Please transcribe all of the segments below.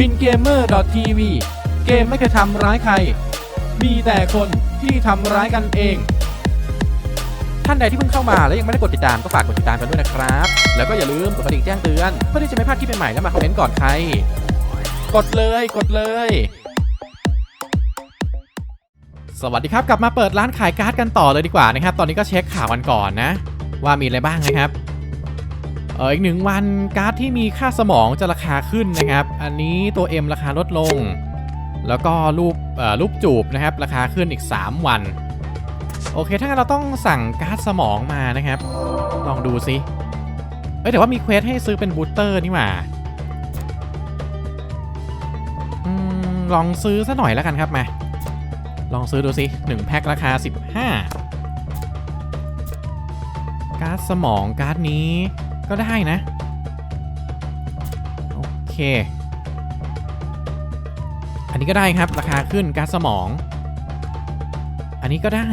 บินเกมเมอร์ทีวีเกมไม่เคยทำร้ายใคร มีแต่คนที่ทำร้ายกันเอง ท่านใดที่เพิ่งเข้ามาและยังไม่ได้กดติดตามก็ฝากกดติดตามกันด้วยนะครับ แล้วก็อย่าลืมกดกระดิ่งแจ้งเตือนเพื่อที่จะไม่พลาดคลิปใหม่ๆและมาคอมเมนต์ก่อนใคร กดเลยกดเลย สวัสดีครับกลับมาเปิดร้านขายการ์ดกันต่อเลยดีกว่านะครับ ตอนนี้ก็เช็คข่าวกันก่อนนะ ว่ามีอะไรบ้างนะครับ เอออีกหนึ่งวันการ์ดที่มีค่าสมองจะราคาขึ้นนะครับ อันนี้ตัว M ราคาลดลง แล้วก็รูปเอ่อรูปจูบนะครับ ราคาขึ้นอีก 3 วัน โอเค ถ้างั้นเราต้องสั่งการ์ดสมองมานะครับ ลองดูซิเอ้ยแต่ว่ามีเควสให้ซื้อเป็นบูสเตอร์นี่หว่าอลองซื้อซะหน่อยแล้วกันครับมา ลองซื้อดูสิ1แพ็คราคา 15 การ์ดสมองการ์ดนี้ ก็ได้นะ โอเค อันนี้ก็ได้ครับ ราคาขึ้นการสมอง อันนี้ก็ได้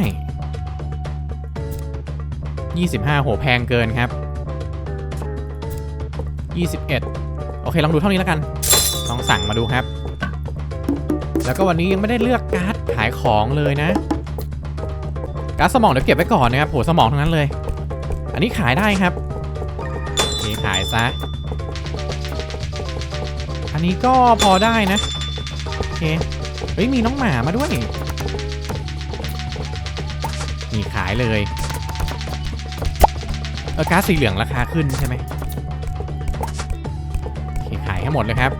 25โหแพงเกินครับ 21 โอเค ลองดูเท่านี้แล้วกัน ลองสั่งมาดูครับ แล้วก็วันนี้ยังไม่ได้เลือกการ์ดขายของเลยนะ การ์ดสมองเดี๋ยวเก็บไว้ก่อนนะครับโหสมองทั้งนั้นเลย อันนี้ขายได้ครับ ขายซะ อันนี้ก็พอได้นะ โอเค เฮ้ย มีน้องหมามาด้วย นี่ขายเลย เออก๊าซสีเหลืองราคาขึ้นใช่ไหมขายให้หมดเลยครับ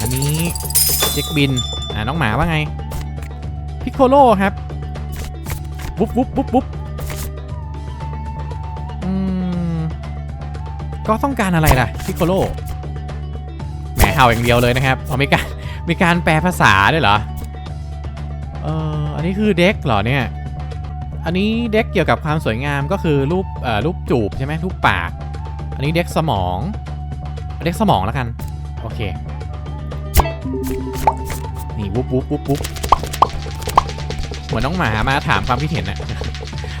อันนี้เจ็กบิน อ่าน้องหมาว่าไง พิคโคโลครับวุ๊บวุ๊บวุบวุบ ก็ต้องการอะไรล่ะพิโคโลแหมเห่าอย่างเดียวเลยนะครับอ๋อมีการมีการแปลภาษาด้วยเหรอเอออันนี้คือเด็กเหรอเนี่ยอันนี้เด็กเกี่ยวกับความสวยงามก็คือรูปเอ่อรูปจูบใช่ไหมรูปปาก อันนี้เด็กสมองเด็กสมองแล้วกันโอเคนี่วุบวุบวุบวุบเหมือนน้องหมามาถามความคิดเห็นนะ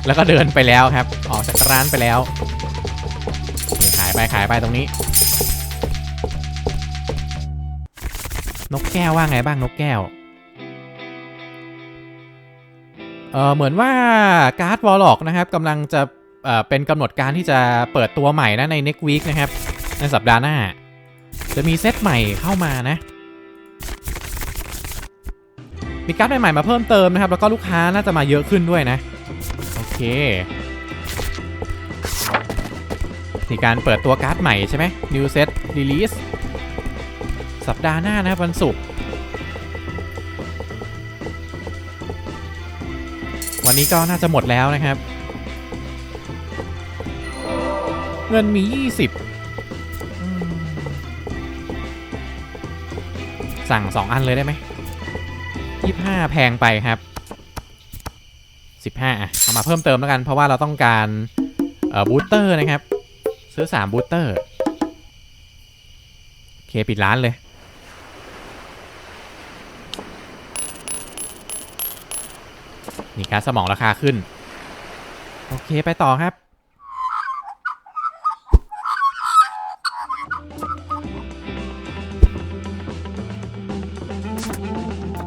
แล้วก็เดินไปแล้วครับ ออกจากร้านไปแล้ว ขายไปขายไปตรงนี้ นกแก้วว่าไงบ้างนกแก้ว เออเหมือนว่าการ์ดวอลล็อกนะครับกำลังจะเอ่อเป็นกำหนดการที่จะเปิดตัวใหม่นะใน next week นะครับ ในสัปดาห์หน้า จะมีเซตใหม่เข้ามานะมีการ์ดใหม่ๆมาเพิ่มเติมนะครับ แล้วก็ลูกค้าน่าจะมาเยอะขึ้นด้วยนะ โอเค มีการเปิดตัวการ์ดใหม่ใช่ไหม New Set Release สัปดาห์หน้านะวันศุกร์วันนี้ก็น่าจะหมดแล้วนะครับ เงินมี 20 สั่ง 2 อันเลยได้ไหม25 แพงไปครับ 15อะเอามาเพิ่มเติมแล้วกัน เพราะว่าเราต้องการเอ่อบูสเตอร์นะครับ ซื้อ3บูสเตอร์โอเคปิดร้านเลยนี่การดสมองราคาขึ้น โอเคไปต่อครับ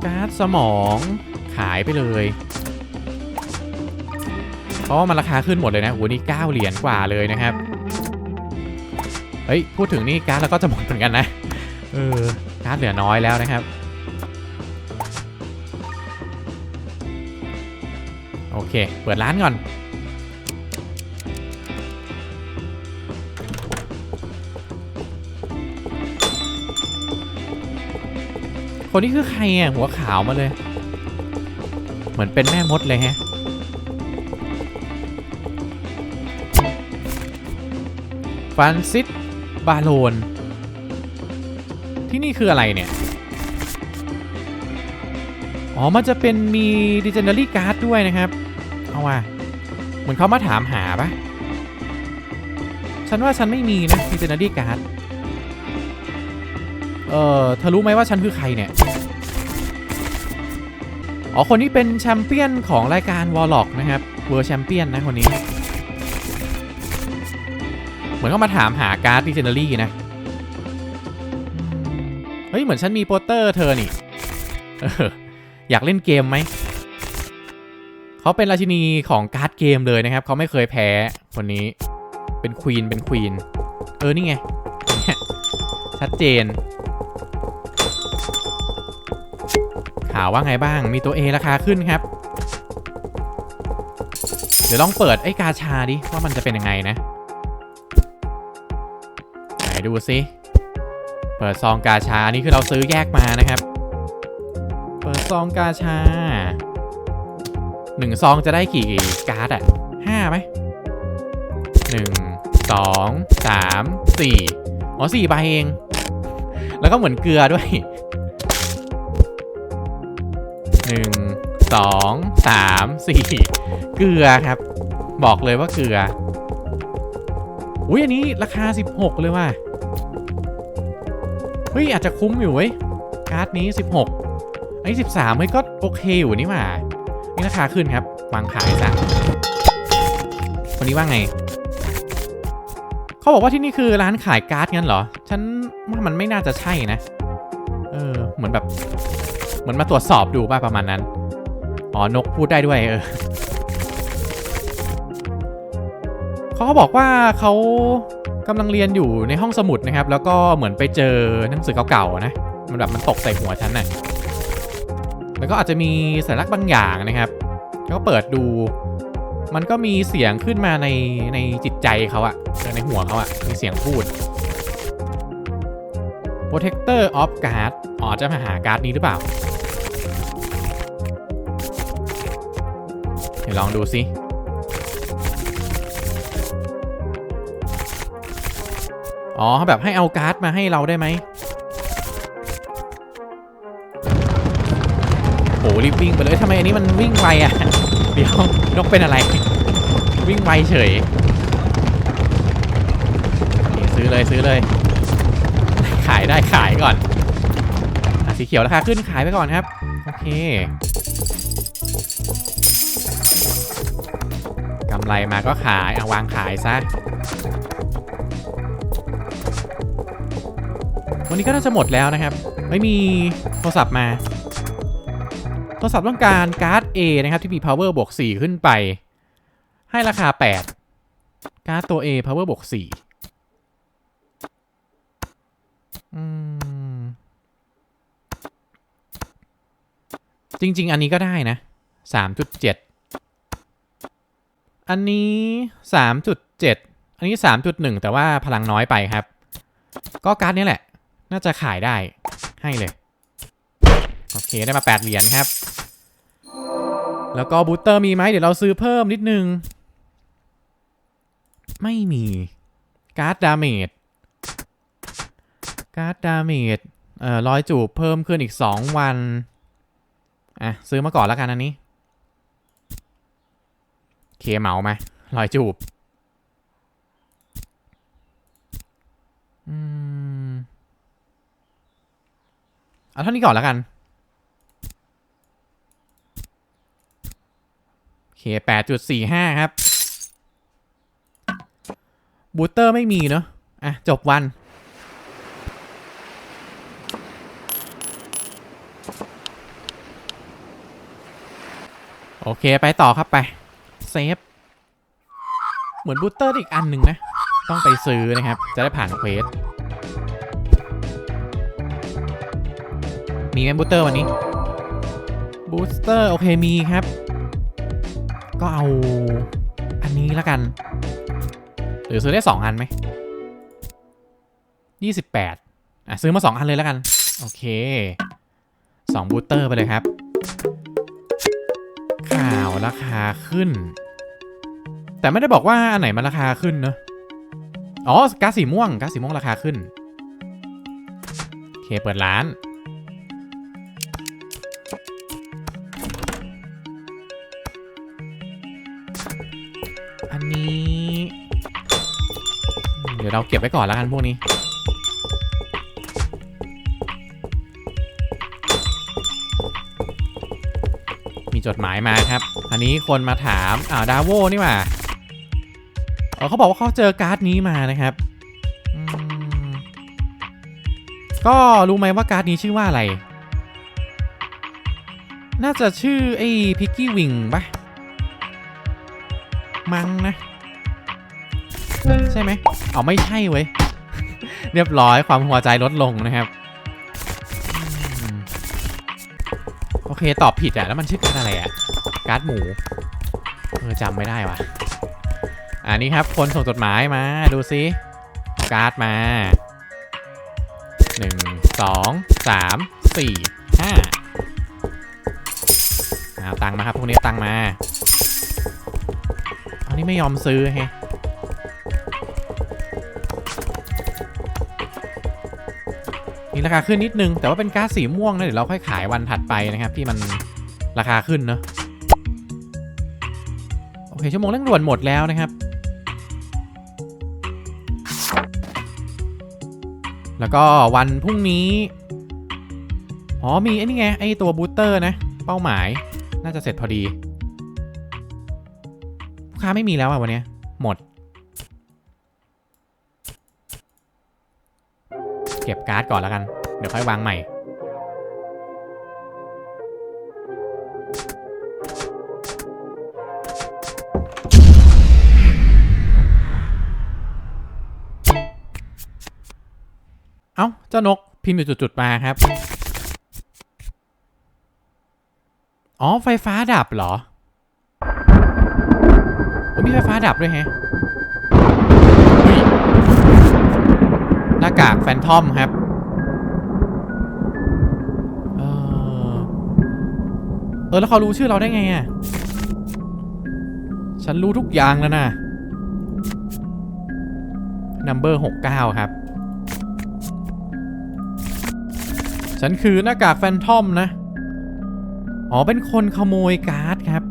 การ์ดสมองขายไปเลย เพราะว่ามันราคาขึ้นหมดเลยนะโอ้โหนี่ 9 เหรียญกว่าเลยนะครับ เฮ้ย พูดถึงนี่การ์ดเราก็จะหมดเหมือนกันนะ เออ การ์ดเหลือน้อยแล้วนะครับ โอเค เปิดร้านก่อน คนนี้คือใครอะ หัวขาวมาเลย เหมือนเป็นแม่มดเลยแฮะฟรานซิส บาโลน ที่นี่คืออะไรเนี่ย อ๋อ มันจะเป็นมี Legendary Card ด้วยนะครับ เอาว่ะ เหมือนเขามาถามหาปะฉันว่าฉันไม่มีนะ Legendary Card เออเธอรู้ไหมว่าฉันคือใครเนี่ย อ๋อ คนนี้เป็นแชมเปี้ยนของรายการ Warlock นะครับ เวอร์แชมเปี้ยนนะคนนี้ มือนเขามาถามหาการ์ด Legendary นะ เฮ้ย เหมือนฉันมีโปสเตอร์เธอนี่อยากเล่นเกมไหม เขาเป็นราชินีของการ์ดเกมเลยนะครับ เขาไม่เคยแพ้คนนี้ เป็นควีน เป็นควีน เออ นี่ไง ชัดเจน ข่าวว่าไงบ้าง มีตัว A ราคาขึ้นครับ เดี๋ยวลองเปิดไอ้กาชาดิ ว่ามันจะเป็นยังไงนะ ดูซิเปิดซองกาชานี่คือเราซื้อแยกมานะครับ เปิดซองกาชาหนึ่งซองจะได้กี่การ์ดอะห้าไหมหนึ่งสองสามสี่อ๋อสี่ใบเอง แล้วก็เหมือนเกลือด้วยหนึ่งสองสามสี่เกลือครับ บอกเลยว่าเกลือ อุ้ยอันนี้ราคา 16 เลยว่ะ เฮ้ยอาจจะคุ้มอยู่เว้ยการ์ดนี้ 16อันนี้13เฮ้ยก็โอเคอยู่นี่หว่านี่ราคาขึ้นครับวางขายซะคนนี้ว่าไงเขาบอกว่าที่นี่คือร้านขายการ์ดงั้นเหรอ ฉันว่ามันไม่น่าจะใช่นะ เออ เหมือนแบบ เหมือนมาตรวจสอบดูป่ะประมาณนั้น อ๋อนกพูดได้ด้วยเออเขาบอกว่าเขา กำลังเรียนอยู่ในห้องสมุดนะครับ แล้วก็เหมือนไปเจอหนังสือเก่าๆนะ มันแบบมันตกใส่หัวฉันน่ะแล้วก็อาจจะมีสัญลักษณ์บางอย่างนะครับ แล้วก็เปิดดู มันก็มีเสียงขึ้นมาในในจิตใจเขาอะในหัวเขาอะมีเสียงพูด Protector of Guard อ๋อจะมาหาการ์ดนี้หรือเปล่าเดี๋ยวลองดูสิ อ๋อแบบให้เอาการ์ดมาให้เราได้ไหมโอ้รีบวิ่งไปเลยทำไมอันนี้มันวิ่งไวอะเดี๋ยวนกเป็นอะไร วิ่งไวเฉยซื้อเลยซื้อเลย ขายได้ขายก่อนอสีเขียวราคาขึ้นขายไปก่อนครับ โอเคกำไรมาก็ขายเอาวางขายซะ วันนี้ก็น่าจะหมดแล้วนะครับ ไม่มีโทรศัพท์มา โทรศัพท์ต้องการการ์ด A นะครับ ที่มี power บวก 4 ขึ้นไป ให้ราคา 8 การ์ดตัว A power บวก 4 อืม จริง ๆ อันนี้ก็ได้นะ 3.7 อันนี้ 3.7 อันนี้ 3.1 แต่ว่าพลังน้อยไปครับก็การ์ดนี้แหละ น่าจะขายได้ให้เลย โอเคได้มา8เหรียญครับ แล้วก็บูสเตอร์มีไหมเดี๋ยวเราซื้อเพิ่มนิดนึง ไม่มีการ์ดดาเมจการ์ดดาเมจเอ่อร้อยจูบเพิ่มขึ้นอีก 2 วัน อะ ซื้อมาก่อนแล้วกันอันนี้ เคเหมามาร้อยจูบ อืม เอาเท่านี้ก่อนแล้วกันโอเคแปดจุดสี่ห้าครับ บูสเตอร์ไม่มีเนอะอะ จบวันโอเค ไปต่อครับไป เซฟ เหมือนบูสเตอร์อีกอันหนึ่งนะ ต้องไปซื้อนะครับ จะได้ผ่านเควส มีไหมบูสเตอร์วันนี้บูสเตอร์โอเคมีครับ ก็เอาอันนี้แล้วกัน หรือซื้อได้ 2 อันไหม28อะซื้อมา 2 อันเลยแล้วกัน โอเค2บูสเตอร์ไปเลยครับ ข่าวราคาขึ้น แต่ไม่ได้บอกว่าอันไหนมันราคาขึ้นเนอะอ๋อก๊าซสีม่วงก๊าซสีม่วงราคาขึ้น โอเค เปิดร้านอัน เราเก็บไว้ก่อนแล้วกันพวกนี้ มีจดหมายมาครับ อันนี้คนมาถามอ่าดาโวนี่ว่าเออเขาบอกว่าเขาเจอการ์ดนี้มานะครับก็รู้ไหมว่าการ์ดนี้ชื่อว่าอะไร น่าจะชื่อไอ้พิกกี้วิงปะมังนะ ใช่ไหมเอาไม่ใช่เว้ย เรียบร้อยความหัวใจลดลงนะครับ โอเคตอบผิดอะแล้วมันชื่อการ์ดอะไรอะการ์ดหมู เออจำไม่ได้ว่ะ อันนี้ครับคนส่งจดหมายมาดูซิ การ์ดมาหนึ่งสองสามสี่ห้าเอาตังค์มาครับพวกนี้ตังค์มาอันนี้ไม่ยอมซื้อแฮ มีราคาขึ้นนิดนึง แต่ว่าเป็นก๊าซสีม่วงนะเดี๋ยวเราค่อยขายวันถัดไปนะครับ ที่มันราคาขึ้นเนอะโอเคชั่วโมงเร่งด่วนหมดแล้วนะครับ แล้วก็วันพรุ่งนี้ อ๋อมีไอ้นี่ไงไอ้ตัวบูสเตอร์นะ เป้าหมายน่าจะเสร็จพอดีลูกค้าไม่มีแล้วอะวันนี้หมด เก็บการ์ดก่อนแล้วกัน เดี๋ยวค่อยวางใหม่ เอ้า เจ้านกพิมพ์อยู่จุดๆมาครับ อ๋อ ไฟฟ้าดับเหรอมีไฟฟ้าดับด้วยแฮะเฮ้ย หน้ากากแฟนทอมครับเออเออแล้วเขารู้ชื่อเราได้ไงอะฉันรู้ทุกอย่างแล้วนะ number 69ครับ ฉันคือหน้ากากแฟนทอมนะ อ๋อ เป็นคนขโมยการ์ดครับ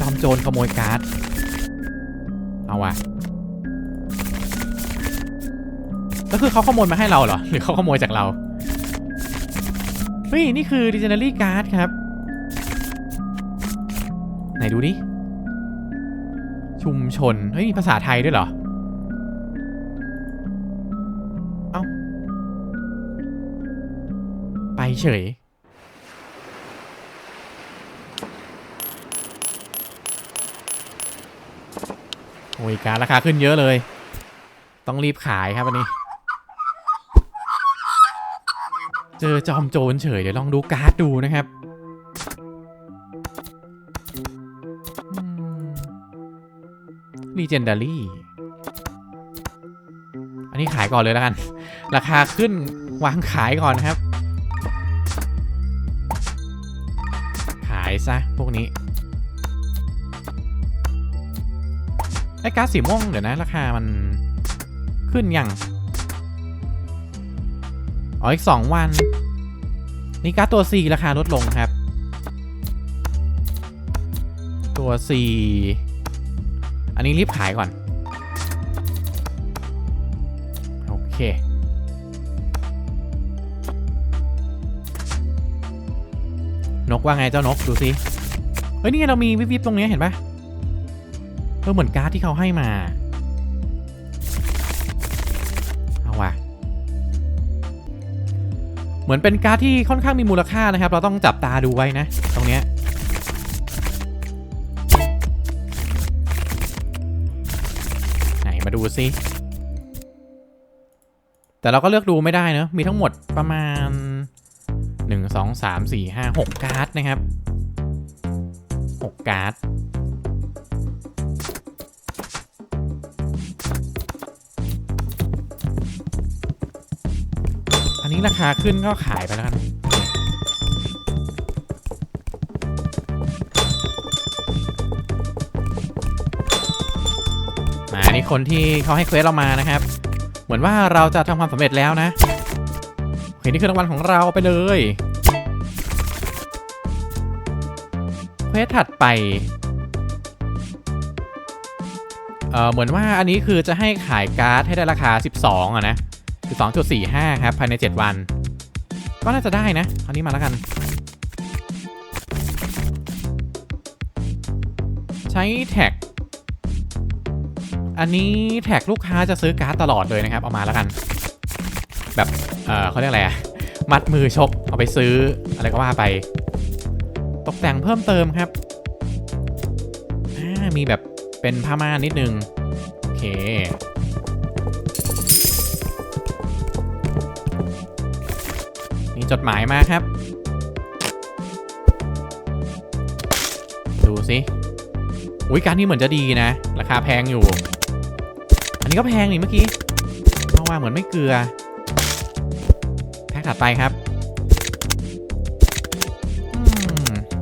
จอมโจรขโมยการ์ด เอาว่ะ ก็คือเขาขโมยมาให้เราเหรอ หรือเขาขโมยจากเรา เฮ้ย นี่คือ Legendary Card ครับ ไหนดูดิ ชุมชน เฮ้ย มีภาษาไทยด้วยเหรอ เอ้า ไปเฉยโอ้ยการราคาขึ้นเยอะเลย ต้องรีบขายครับวันนี้ เจอจอมโจรเฉยเดี๋ยวลองดูการ์ดดูนะครับลีเจนดารี่ อันนี้ขายก่อนเลยแล้วกัน ราคาขึ้นวางขายก่อนนะครับ ขายซะ พวกนี้ ไอ้ก๊าซสีม่วงเดี๋ยวนะ ราคามันขึ้นยัง อ๋ออีก 2 วัน นี่ก๊าซตัว C ราคาลดลงครับ ตัว C อันนี้รีบขายก่อน โอเคนกว่าไงเจ้านก ดูสิ เฮ้ย นี่ไงเรามีวิบๆตรงนี้เห็นปะเออเหมือนการ์ดที่เขาให้มา เหมือนเป็นการ์ดที่ค่อนข้างมีมูลค่านะครับ เราต้องจับตาดูไว้นะ ตรงเนี้ยไหนมาดูซิ แต่เราก็เลือกดูไม่ได้เนอะมีทั้งหมดประมาณ 1 2 3 4 5 6 การ์ดนะครับ 6 การ์ด อันนี้ราคาขึ้นก็ขายไปแล้วกันมาอันนี้คนที่เขาให้เควสเรามานะครับ เหมือนว่าเราจะทำความสำเร็จแล้วนะโอเคนี่คือรางวัลของเราไปเลยเควสถัดไปเอ่อเหมือนว่าอันนี้คือจะให้ขายการ์ดให้ได้ราคา 12อะนะ 12.45 ครับ ภายใน 7 วัน ก็น่าจะได้นะ เอานี้มาแล้วกัน ใช้แท็ก อันนี้แท็กลูกค้าจะซื้อการ์ดตลอดเลยนะครับ เอามาแล้วกัน แบบ เออเขาเรียกอะไรอะมัดมือชก เอาไปซื้ออะไรก็ว่าไป ตกแต่งเพิ่มเติมครับ มีแบบเป็นผ้าม่านนิดนึง โอเค จดหมายมาครับ ดูสิอุ้ยการนี้เหมือนจะดีนะ ราคาแพงอยู่ อันนี้ก็แพงนี่เมื่อกี้เพราะว่าเหมือนไม่เกลือ แพ็คถัดไปครับ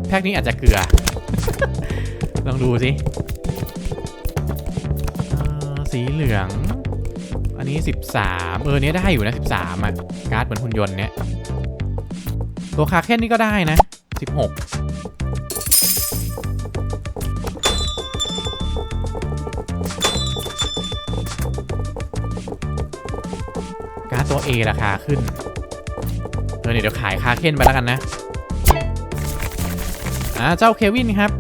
แพ็คนี้อาจจะเกลือ ลองดูสิสีเหลือง อันนี้ 13 เออเนี้ยได้อยู่นะ 13อะ การ์ดเหมือนหุ่นยนต์เนี้ย ตัวคาเคนนี่ก็ได้นะ 16 การ์ดตัว A ราคาขึ้น เออเนี่ยเดี๋ยวขายคาเคนไปแล้วกันนะ อ่า เจ้าเควินครับ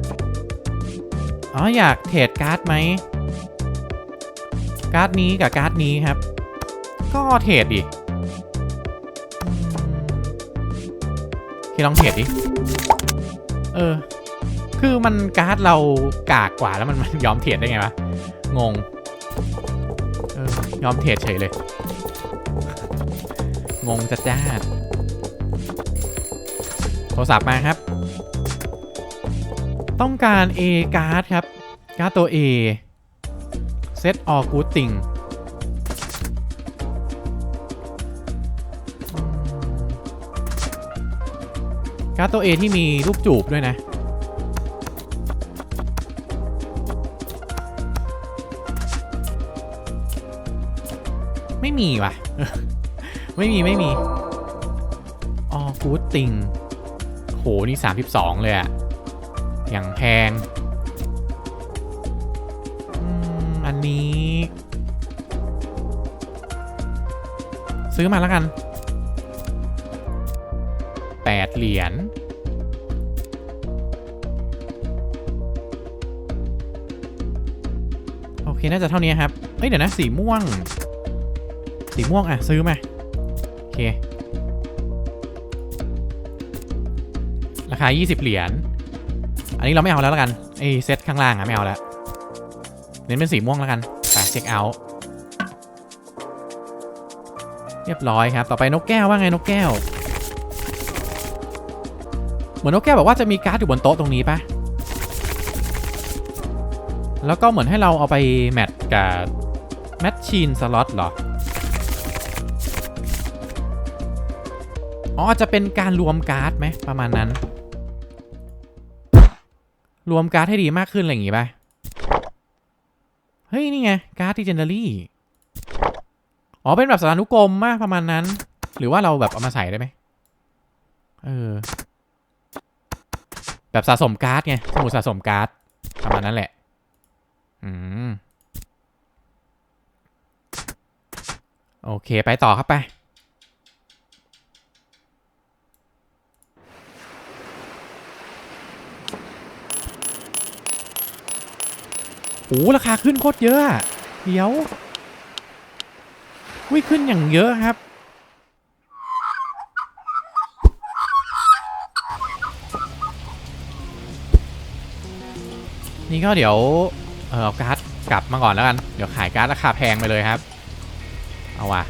อ๋อ อยากเทรดการ์ดไหม การ์ดนี้กับการ์ดนี้ครับ ก็เทรดดิ ลองเทรดดิ เออ คือมันการ์ดเรากากกว่าแล้วมันมันยอมเทรดได้ไงวะ งง เออยอมเทรดเฉยเลย งงจัดจ้าดโทรศัพท์มาครับ ต้องการ A การ์ดครับ การ์ดตัว A เซตอ การ์ดตัว A ที่มีรูปจูบด้วยนะ ไม่มีว่ะ ไม่มีไม่มีออกูติงโห นี่ 32 เลยอะอย่างแพง อันนี้ ซื้อมาแล้วกัน 8 เหรียญ คน่าจะเท่านี้ครับเอ้ยเดี๋ยวนะสีม่วง สีม่วงอะซื้อมาโอเค ราคา 20 เหรียญ อันนี้เราไม่เอาแล้วละกันไอเซตข้างล่างอะไม่เอาแล้ว เน้นเป็นสีม่วงแล้วกันไปเช็คเอาท์เรียบร้อยครับ ต่อไปนกแก้วว่าไงนกแก้ว เหมือนนกแก้วบอกว่าจะมีการ์ดอยู่บนโต๊ะตรงนี้ปะ แล้วก็เหมือนให้เราเอาไปแมทกับแมทชีนสล็อตเหรอ อ๋อจจะเป็นการรวมการ์ดไหมประมาณนั้น รวมการ์ดให้ดีมากขึ้น อะไรอย่างงี้ป่ะ เฮ้ย นี่ไง การ์ดที่เจนเนอรี่ อ๋อ เป็นแบบสารานุกรมมากประมาณนั้น หรือว่าเราแบบเอามาใส่ได้ไหมเออ แบบสะสมการ์ดไงสมุดสะสมการ์ดประมาณนั้นแหละ อืม โอเคไปต่อครับไป โอ้ราคาขึ้นโคตรเยอะเดี๋ยววิขึ้นอย่างเยอะครับนี่ก็เดี๋ยว เออเอาการ์ดกลับมาก่อนแล้วกัน เดี๋ยวขายการ์ดราคาแพงไปเลยครับ เอาว่ะ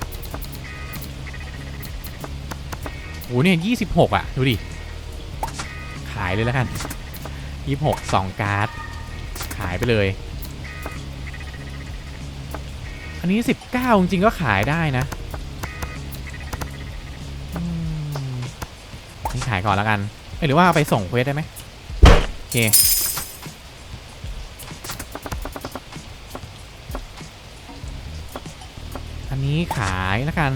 โอ้เนี่ยยี่สิบหกอะ ดูดิ ขายเลยแล้วกันยี่สิบหกสองการ์ด ขายไปเลย อันนี้19จริงๆก็ขายได้นะนี่ขายก่อนแล้วกันหรือว่าเอาไปส่งเควสได้ไหมโอเค นี้ขายแล้วกัน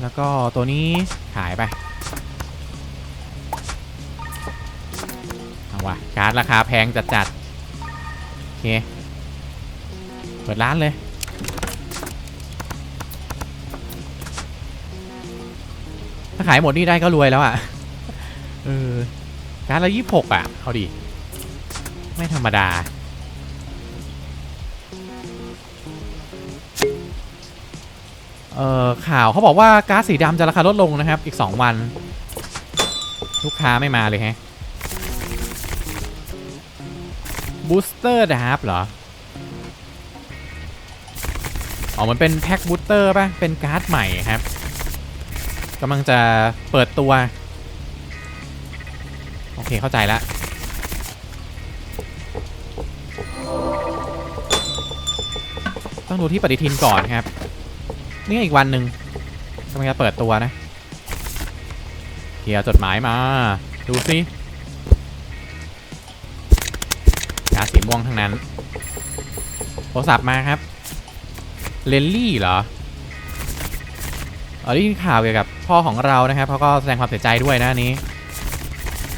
แล้วก็ตัวนี้ขายไปเอาวะการ์ดราคาแพงจัดๆโอเค เปิดร้านเลยถ้าขายหมดนี่ได้ก็รวยแล้วอะ เออ การละยี่หกอะ เอาดิ ไม่ธรรมดา เอเอ่อข่าวเขาบอกว่าก๊าซสีดำจะราคาลดลงนะครับ อีก 2 วัน ลูกค้าไม่มาเลยฮะบูสเตอร์ดาร์เหรอ อ๋อ มันเป็นแพ็คบูสเตอร์ป่ะ เป็นการ์ดใหม่ครับกำลังจะเปิดตัว โอเคเข้าใจละต้องดูที่ปฏิทินก่อนครับ นี่อีกวันหนึ่งกำลังจะเปิดตัวนะเขียร์จดหมายมา ดูสิกาสีม่วงทั้งนั้น โทรศัพท์มาครับ เลนลี่เหรอเออได้ยินข่าวเกี่ยวกับพ่อของเรานะครับเขาก็แสดงความเสียใจด้วยนะนนี้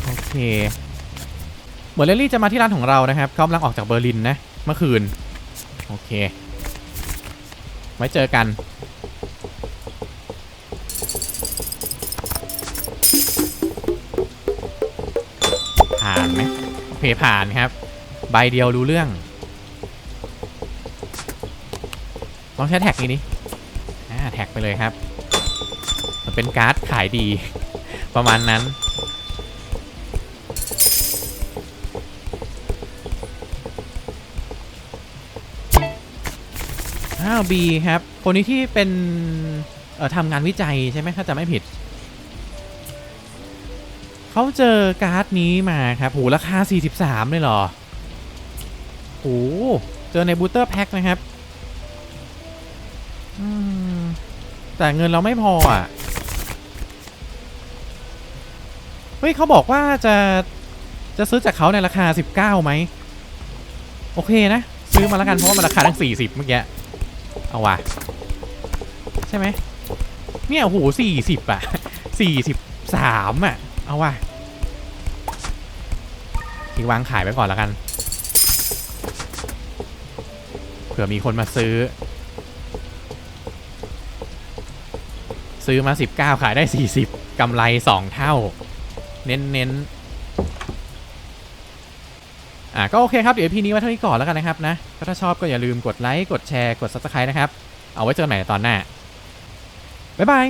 โอเค เหมือนเลนลี่จะมาที่ร้านของเรานะครับเขากำลังออกจากเบอร์ลินนะ เมื่อคืน โอเค ไว้เจอกัน เคผ่านครับ ใบเดียวรู้เรื่องลองใช้แท็กนี้ดิอ่แท็กไปเลยครับ มันเป็นการ์ดขายดี ประมาณนั้น อ้าวบีครับ คนนี้ที่เป็น เอ่อทำงานวิจัยใช่ไหมถ้าจะไม่ผิด เขาเจอการ์ดนี้มาครับโหราคา 43 เลยเหรอโหเจอในบูเตอร์แพ็คนะครับแต่เงินเราไม่พออะ เฮ้ยเขาบอกว่าจะจะซื้อจากเขาในราคา 19ไหม โอเคนะ ซื้อมาแล้วกันเพราะว่ามันราคาตั้ง 40 เมื่อกี้ เอาว่ะ ใช่ไหมเนี่ยโอ้โห40 อะ 43 อะ เอาว่ะทิ้งวางขายไว้ก่อนแล้วกัน เผื่อมีคนมาซื้อ ซื้อมา 19 ขายได้ 40 กำไร 2 เท่า เน้นเน้นอะก็โอเคครับ เดี๋ยวพีนี้ไว้เท่านี้ก่อนแล้วกันนะครับนะก็ถ้าชอบก็อย่าลืมกดไลค์ กดแชร์ กด subscribe นะครับ เอาไว้เจอกันใหม่ในตอนหน้า บ๊ายบาย